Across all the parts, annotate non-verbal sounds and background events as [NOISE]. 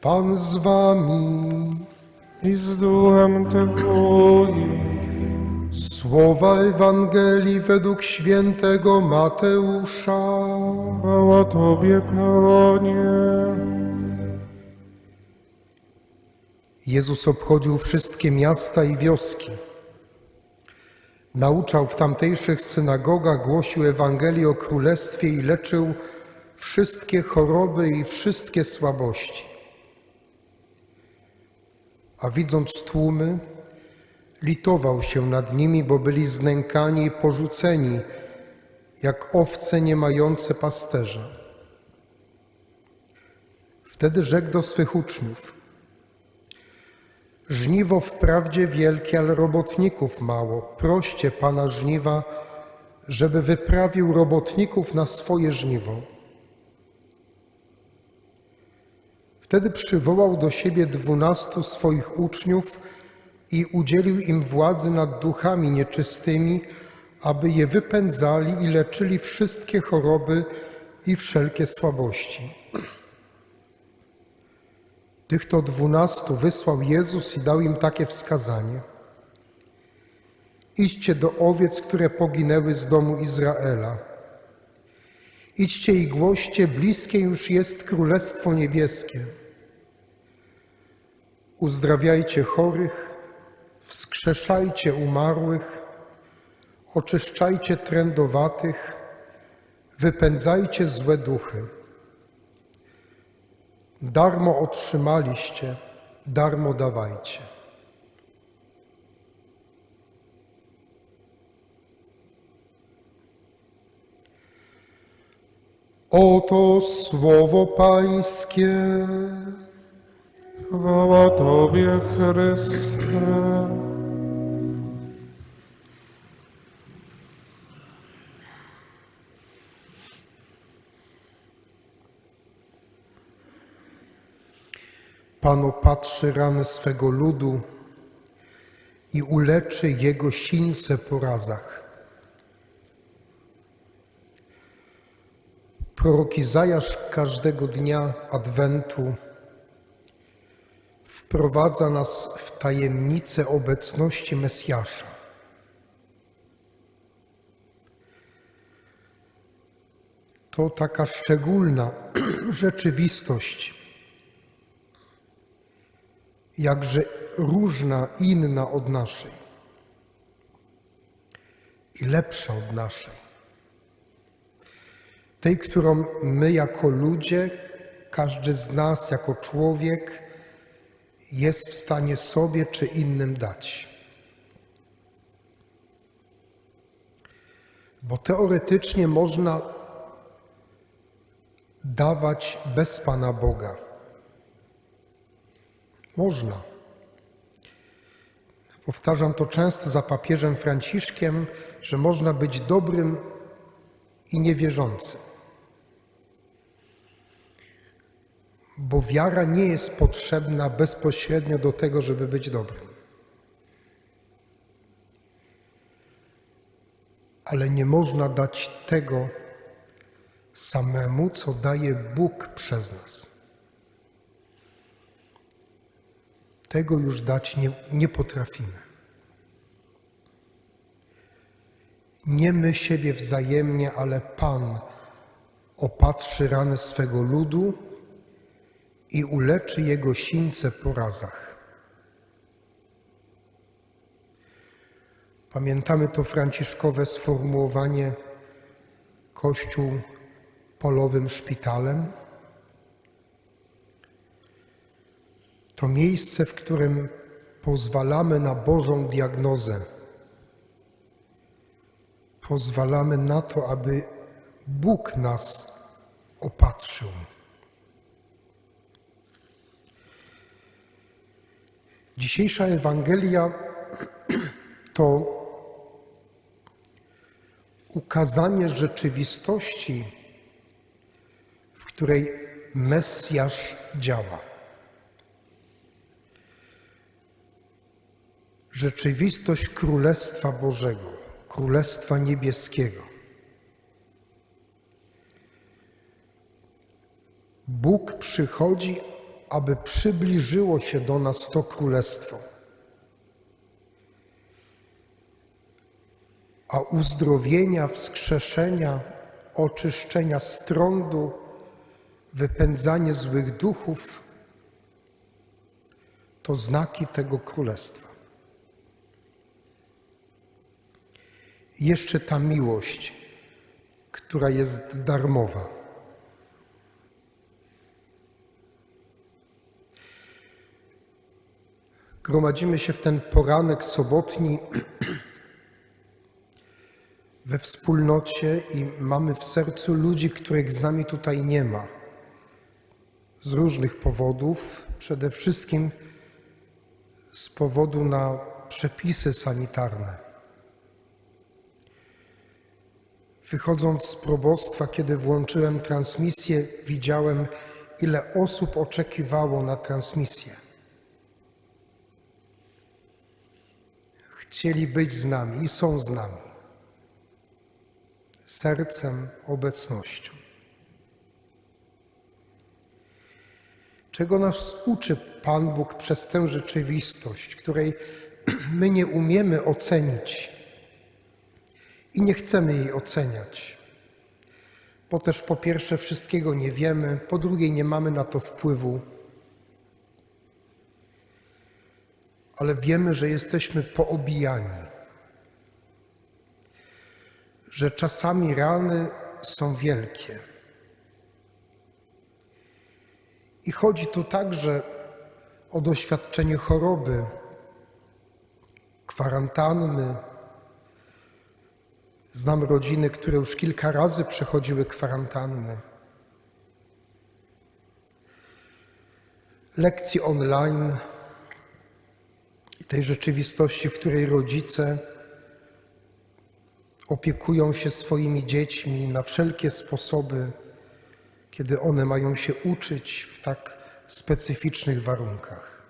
Pan z wami. i z duchem Twoim. Słowa Ewangelii według świętego Mateusza. Chwała Tobie, Panie. Jezus obchodził wszystkie miasta i wioski. Nauczał w tamtejszych synagogach, głosił Ewangelię o Królestwie i leczył wszystkie choroby i wszystkie słabości. A widząc tłumy, litował się nad nimi, bo byli znękani i porzuceni, jak owce nie mające pasterza. Wtedy rzekł do swych uczniów – Żniwo wprawdzie wielkie, ale robotników mało. Proście Pana żniwa, żeby wyprawił robotników na swoje żniwo. Wtedy przywołał do siebie dwunastu swoich uczniów i udzielił im władzy nad duchami nieczystymi, aby je wypędzali i leczyli wszystkie choroby i wszelkie słabości. Tych to dwunastu wysłał Jezus i dał im takie wskazanie. Idźcie do owiec, które poginęły z domu Izraela. Idźcie i głoście, bliskie już jest Królestwo Niebieskie. Uzdrawiajcie chorych, wskrzeszajcie umarłych, oczyszczajcie trędowatych, wypędzajcie złe duchy. Darmo otrzymaliście, darmo dawajcie. Oto słowo Pańskie. Chwała Tobie, Chryste. Pan opatrzy rany swego ludu i uleczy jego sińce po razach. Prorok Izajasz każdego dnia Adwentu wprowadza nas w tajemnicę obecności Mesjasza. To taka szczególna [CLEARS THROAT] rzeczywistość, jakże różna, inna od naszej i lepsza od naszej. Tej, którą my jako ludzie, każdy z nas jako człowiek jest w stanie sobie czy innym dać. Bo teoretycznie można dawać bez Pana Boga. Można. Powtarzam to często za papieżem Franciszkiem, że można być dobrym i niewierzącym. Bo wiara nie jest potrzebna bezpośrednio do tego, żeby być dobrym. Ale nie można dać tego samemu, co daje Bóg przez nas. Tego już dać nie, nie potrafimy. Nie my siebie wzajemnie, ale Pan opatrzy rany swego ludu i uleczy jego sińce po razach. Pamiętamy to franciszkowe sformułowanie Kościół polowym szpitalem. To miejsce, w którym pozwalamy na Bożą diagnozę. Pozwalamy na to, aby Bóg nas opatrzył. Dzisiejsza Ewangelia [CLEARS THROAT] to ukazanie rzeczywistości, w której Mesjasz działa. Rzeczywistość Królestwa Bożego, Królestwa Niebieskiego. Bóg przychodzi, aby przybliżyło się do nas to królestwo. A uzdrowienia, wskrzeszenia, oczyszczenia z trądu, wypędzanie złych duchów to znaki tego królestwa. Jeszcze ta miłość, która jest darmowa. Gromadzimy się w ten poranek sobotni we wspólnocie i mamy w sercu ludzi, których z nami tutaj nie ma. Z różnych powodów, przede wszystkim z powodu na przepisy sanitarne. Wychodząc z probostwa, kiedy włączyłem transmisję, widziałem, ile osób oczekiwało na transmisję. Chcieli być z nami i są z nami. Sercem, obecnością. Czego nas uczy Pan Bóg przez tę rzeczywistość, której [CLEARS THROAT] my nie umiemy ocenić i nie chcemy jej oceniać? Bo też po pierwsze wszystkiego nie wiemy, po drugie nie mamy na to wpływu, ale wiemy, że jesteśmy poobijani, że czasami rany są wielkie. I chodzi tu także o doświadczenie choroby, kwarantanny. Znam rodziny, które już kilka razy przechodziły kwarantannę. Lekcje online tej rzeczywistości, w której rodzice opiekują się swoimi dziećmi na wszelkie sposoby, kiedy one mają się uczyć w tak specyficznych warunkach.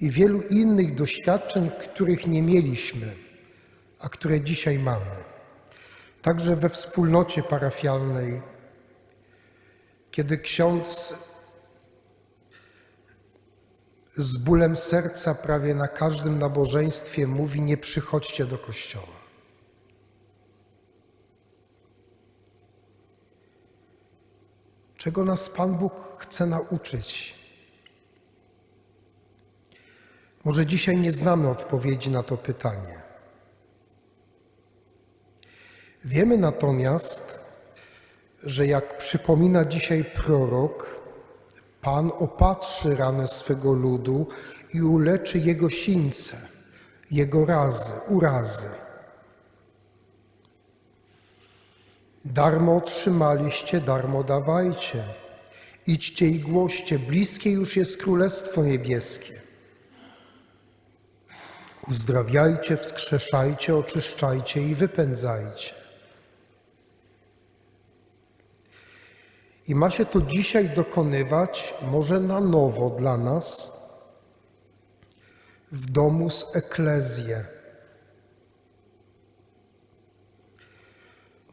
I wielu innych doświadczeń, których nie mieliśmy, a które dzisiaj mamy. Także we wspólnocie parafialnej, kiedy ksiądz z bólem serca prawie na każdym nabożeństwie mówi: Nie przychodźcie do kościoła. Czego nas Pan Bóg chce nauczyć? Może dzisiaj nie znamy odpowiedzi na to pytanie. Wiemy natomiast, że jak przypomina dzisiaj prorok, Pan opatrzy ranę swego ludu i uleczy jego sińce, jego razy, urazy. Darmo otrzymaliście, darmo dawajcie. Idźcie i głoście, bliskie już jest Królestwo Niebieskie. Uzdrawiajcie, wskrzeszajcie, oczyszczajcie i wypędzajcie. I ma się to dzisiaj dokonywać, może na nowo dla nas, w domu z eklezję.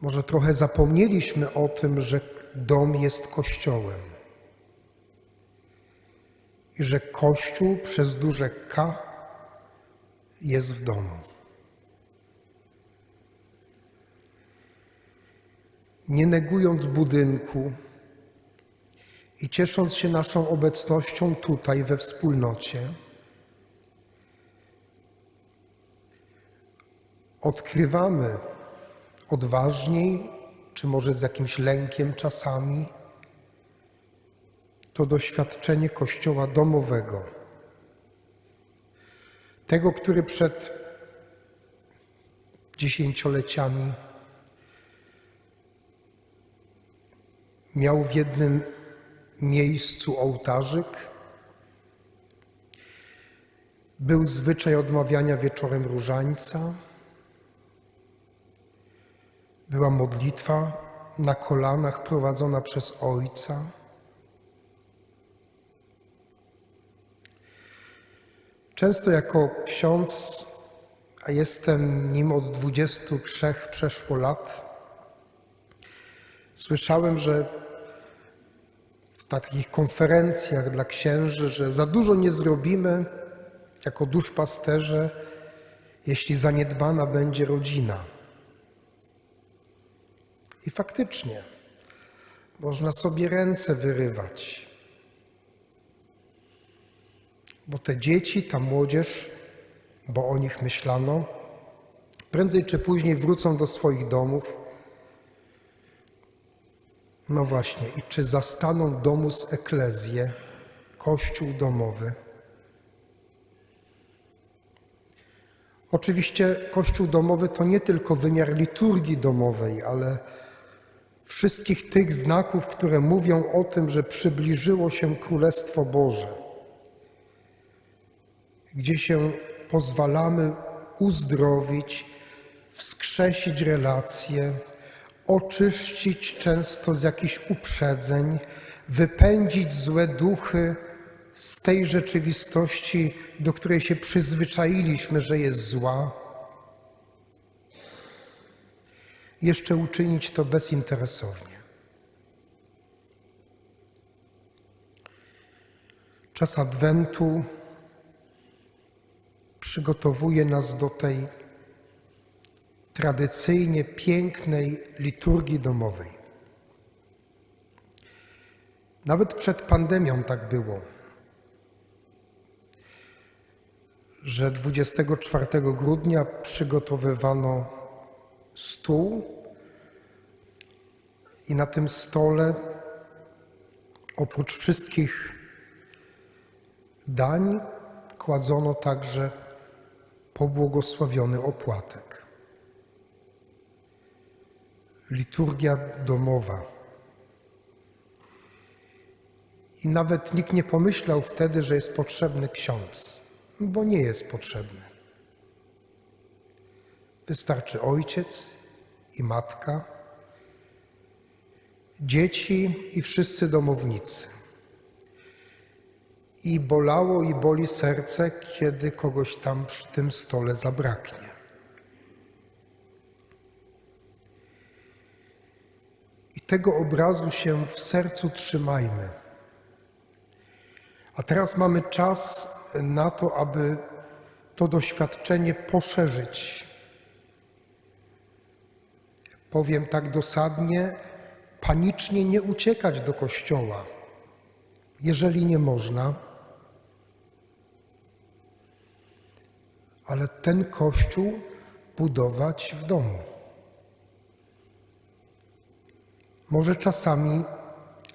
Może trochę zapomnieliśmy o tym, że dom jest kościołem i że kościół przez duże K jest w domu. Nie negując budynku i ciesząc się naszą obecnością tutaj we wspólnocie, odkrywamy odważniej, czy może z jakimś lękiem czasami, to doświadczenie Kościoła domowego. Tego, który przed dziesięcioleciami miał w jednym miejscu ołtarzyk. Był zwyczaj odmawiania wieczorem różańca. Była modlitwa na kolanach prowadzona przez Ojca. Często jako ksiądz, a jestem nim od 23 przeszło lat, słyszałem, że takich konferencjach dla księży, że za dużo nie zrobimy jako duszpasterze, jeśli zaniedbana będzie rodzina. I faktycznie można sobie ręce wyrywać, bo te dzieci, ta młodzież, bo o nich myślano, prędzej czy później wrócą do swoich domów. No właśnie, i czy zastaną domus eklezję, kościół domowy? Oczywiście kościół domowy to nie tylko wymiar liturgii domowej, ale wszystkich tych znaków, które mówią o tym, że przybliżyło się Królestwo Boże, gdzie się pozwalamy uzdrowić, wskrzesić relacje, oczyścić często z jakichś uprzedzeń, wypędzić złe duchy z tej rzeczywistości, do której się przyzwyczailiśmy, że jest zła. Jeszcze uczynić to bezinteresownie. Czas Adwentu przygotowuje nas do tej tradycyjnie pięknej liturgii domowej. Nawet przed pandemią tak było, że 24 grudnia przygotowywano stół i na tym stole oprócz wszystkich dań kładzono także pobłogosławiony opłatek. Liturgia domowa. I nawet nikt nie pomyślał wtedy, że jest potrzebny ksiądz, bo nie jest potrzebny. Wystarczy ojciec i matka, dzieci i wszyscy domownicy. I bolało i boli serce, kiedy kogoś tam przy tym stole zabraknie. I tego obrazu się w sercu trzymajmy. A teraz mamy czas na to, aby to doświadczenie poszerzyć. Powiem tak dosadnie, panicznie nie uciekać do kościoła, jeżeli nie można, ale ten kościół budować w domu. Może czasami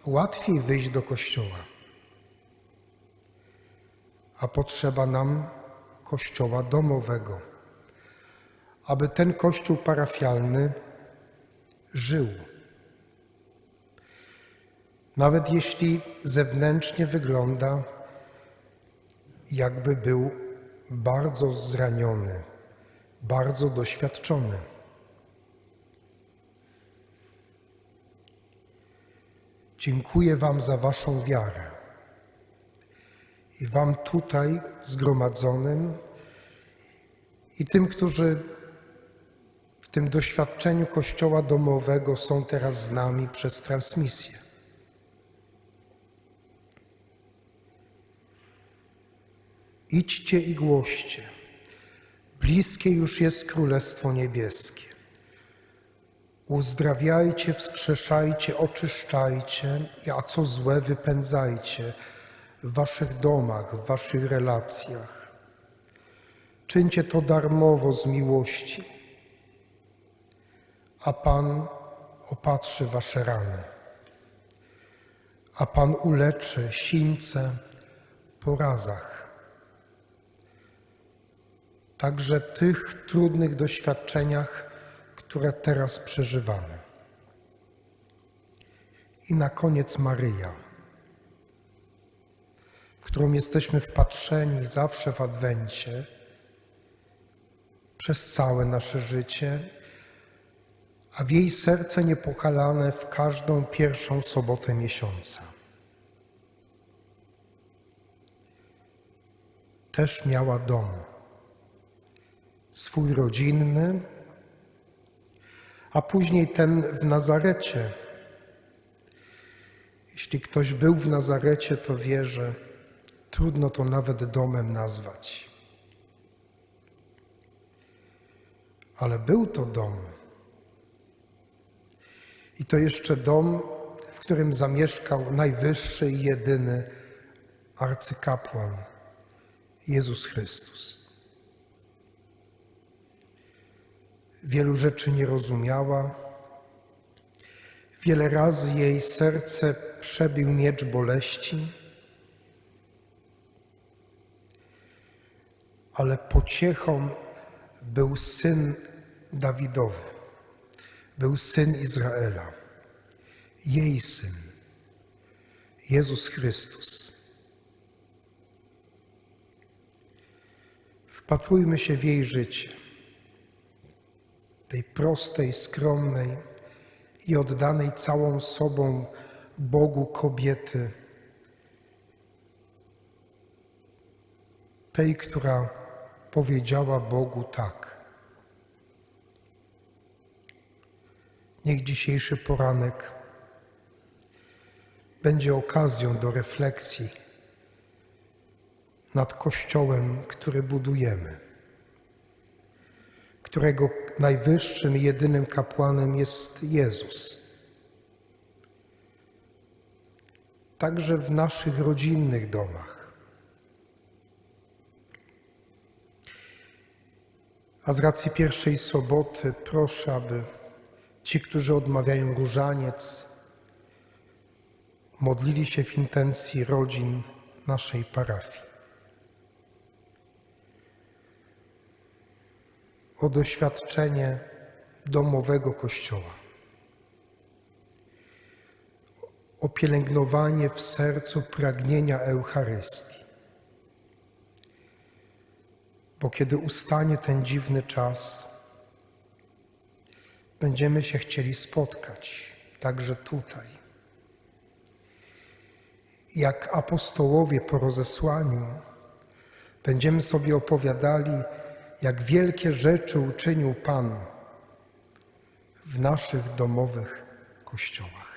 łatwiej wyjść do kościoła, a potrzeba nam kościoła domowego, aby ten kościół parafialny żył. Nawet jeśli zewnętrznie wygląda, jakby był bardzo zraniony, bardzo doświadczony. Dziękuję Wam za Waszą wiarę i Wam tutaj zgromadzonym i tym, którzy w tym doświadczeniu Kościoła domowego są teraz z nami przez transmisję. Idźcie i głoście. Bliskie już jest Królestwo Niebieskie. Uzdrawiajcie, wskrzeszajcie, oczyszczajcie, a co złe wypędzajcie w waszych domach, w waszych relacjach. Czyńcie to darmowo z miłości, a Pan opatrzy wasze rany, a Pan uleczy sińce po razach. Także tych trudnych doświadczeniach, które teraz przeżywamy. I na koniec Maryja, w którą jesteśmy wpatrzeni zawsze w Adwencie, przez całe nasze życie, a w jej serce niepochalane w każdą pierwszą sobotę miesiąca. Też miała dom, swój rodzinny, a później ten w Nazarecie. Jeśli ktoś był w Nazarecie, to wie, że trudno to nawet domem nazwać. Ale był to dom. I to jeszcze dom, w którym zamieszkał najwyższy i jedyny arcykapłan Jezus Chrystus. Wielu rzeczy nie rozumiała. Wiele razy jej serce przebił miecz boleści, ale pociechą był syn Dawidowy, był syn Izraela, jej syn, Jezus Chrystus. Wpatrujmy się w jej życie, tej prostej, skromnej i oddanej całą sobą Bogu kobiety, tej, która powiedziała Bogu tak. Niech dzisiejszy poranek będzie okazją do refleksji nad Kościołem, który budujemy, którego najwyższym i jedynym kapłanem jest Jezus. Także w naszych rodzinnych domach. A z racji pierwszej soboty proszę, aby ci, którzy odmawiają różaniec, modlili się w intencji rodzin naszej parafii. O doświadczenie domowego kościoła. O pielęgnowanie w sercu pragnienia Eucharystii. Bo kiedy ustanie ten dziwny czas, będziemy się chcieli spotkać, także tutaj. Jak apostołowie po rozesłaniu, będziemy sobie opowiadali, jak wielkie rzeczy uczynił Pan w naszych domowych kościołach.